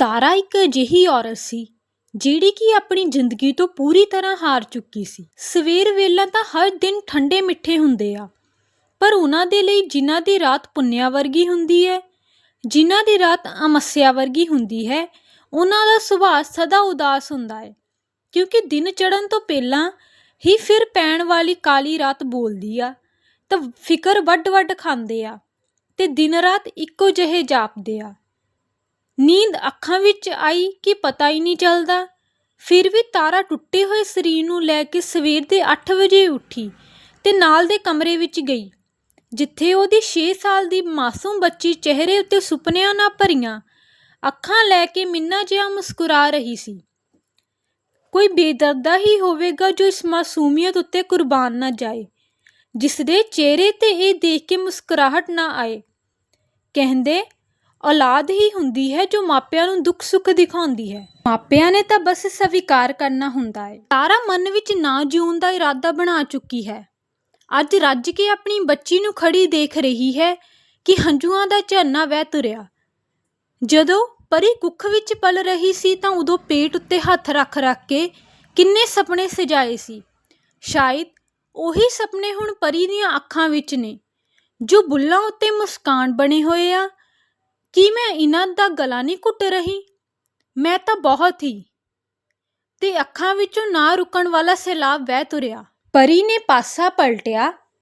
ਤਾਰਾ ਇੱਕ ਅਜਿਹੀ ਔਰਤ ਸੀ, ਜਿਹੜੀ ਕਿ ਆਪਣੀ ਜ਼ਿੰਦਗੀ ਤੋਂ ਪੂਰੀ ਤਰ੍ਹਾਂ ਹਾਰ ਚੁੱਕੀ ਸੀ। ਸਵੇਰ ਵੇਲਾ ਤਾਂ ਹਰ ਦਿਨ ਠੰਡੇ ਮਿੱਠੇ ਹੁੰਦੇ ਆ, ਪਰ ਉਹਨਾਂ ਦੇ ਲਈ ਜਿਨ੍ਹਾਂ ਦੀ ਰਾਤ ਪੁੰਨਿਆ ਵਰਗੀ ਹੁੰਦੀ ਹੈ, ਜਿਨ੍ਹਾਂ ਦੀ ਰਾਤ ਅਮੱਸਿਆ ਵਰਗੀ ਹੁੰਦੀ ਹੈ, ਉਹਨਾਂ ਦਾ ਸੁਭਾਅ ਸਦਾ ਉਦਾਸ ਹੁੰਦਾ ਹੈ, ਕਿਉਂਕਿ ਦਿਨ ਚੜ੍ਹਨ ਤੋਂ ਪਹਿਲਾਂ ਹੀ ਫਿਰ ਪੈਣ ਵਾਲੀ ਕਾਲੀ ਰਾਤ ਬੋਲਦੀ ਆ, ਤਾਂ ਫਿਕਰ ਵੱਡ-ਵੱਡ ਖਾਂਦੇ ਆ, ਤੇ ਦਿਨ ਰਾਤ ਇੱਕੋ ਜਿਹੇ ਜਾਪਦੇ ਆ। ਨੀਂਦ ਅੱਖਾਂ ਵਿੱਚ ਆਈ ਕਿ ਪਤਾ ਹੀ ਨਹੀਂ ਚੱਲਦਾ। ਫਿਰ ਵੀ ਤਾਰਾ ਟੁੱਟੇ ਹੋਏ ਸਰੀਰ ਨੂੰ ਲੈ ਕੇ ਸਵੇਰ ਦੇ 8 ਵਜੇ ਉੱਠੀ ਤੇ ਨਾਲ ਦੇ ਕਮਰੇ ਵਿੱਚ ਗਈ, ਜਿੱਥੇ ਉਹਦੀ 6 ਸਾਲ ਦੀ ਮਾਸੂਮ ਬੱਚੀ ਚਿਹਰੇ ਉੱਤੇ ਸੁਪਨਿਆਂ ਨਾਲ ਭਰੀਆਂ ਅੱਖਾਂ ਲੈ ਕੇ ਮਿੰਨਾ ਜਿਹਾ ਮੁਸਕਰਾ ਰਹੀ ਸੀ। ਕੋਈ ਬੇਦਰਦਾ ਹੀ ਹੋਵੇਗਾ ਜੋ ਇਸ ਮਾਸੂਮੀਅਤ ਉੱਤੇ ਕੁਰਬਾਨ ਨਾ ਜਾਏ ਜਿਸ ਦੇ ਚਿਹਰੇ ਤੇ ਇਹ ਦੇਖ ਕੇ ਮੁਸਕਰਾਹਟ ਨਾ ਆਏ। ਕਹਿੰਦੇ ਔਲਾਦ ਹੀ ਹੁੰਦੀ ਹੈ ਜੋ ਮਾਪਿਆਂ ਨੂੰ ਦੁੱਖ ਸੁੱਖ ਦਿਖਾਉਂਦੀ ਹੈ। ਮਾਪਿਆਂ ਨੇ ਤਾਂ ਬਸ ਸਵੀਕਾਰ ਕਰਨਾ ਹੁੰਦਾ ਹੈ। ਤਾਰਾ ਮਨ ਵਿੱਚ ਨਾ ਜਿਉਣ ਦਾ ਇਰਾਦਾ ਬਣਾ ਚੁੱਕੀ ਹੈ। ਅੱਜ ਰੱਜ ਕੇ ਆਪਣੀ ਬੱਚੀ ਨੂੰ ਖੜੀ ਦੇਖ ਰਹੀ ਹੈ ਕਿ ਹੰਝੂਆਂ ਦਾ ਝਰਨਾ ਵਹਿ ਤੁਰਿਆ। ਜਦੋਂ ਪਰੀ ਕੁੱਖ ਵਿੱਚ ਪਲ ਰਹੀ ਸੀ ਤਾਂ ਉਦੋਂ ਪੇਟ ਉੱਤੇ ਹੱਥ ਰੱਖ ਰੱਖ ਕੇ ਕਿੰਨੇ ਸੁਪਨੇ ਸਜਾਏ ਸੀ। ਸ਼ਾਇਦ ਉਹੀ ਸੁਪਨੇ ਹੁਣ ਪਰੀ ਦੀਆਂ ਅੱਖਾਂ ਵਿੱਚ ਨੇ, ਜੋ ਬੁੱਲਾਂ ਉੱਤੇ ਮੁਸਕਾਨ ਬਣੇ ਹੋਏ ਆ ਕੀ ਮੈਂ ਇਹਨਾਂ ਦਾ ਗਲਾ ਨਹੀਂ ਘੁੱਟ ਰਹੀ? ਮੈਂ ਤਾਂ ਬਹੁਤ ਹੀ। ਤੇ ਅੱਖਾਂ ਵਿੱਚੋਂ ਨਾ ਰੁਕਣ ਵਾਲਾ ਸੈਲਾਬ ਵਹਿ ਤੁਰਿਆ। ਪਰੀ ਨੇ ਪਾਸਾ ਪਲਟਿਆ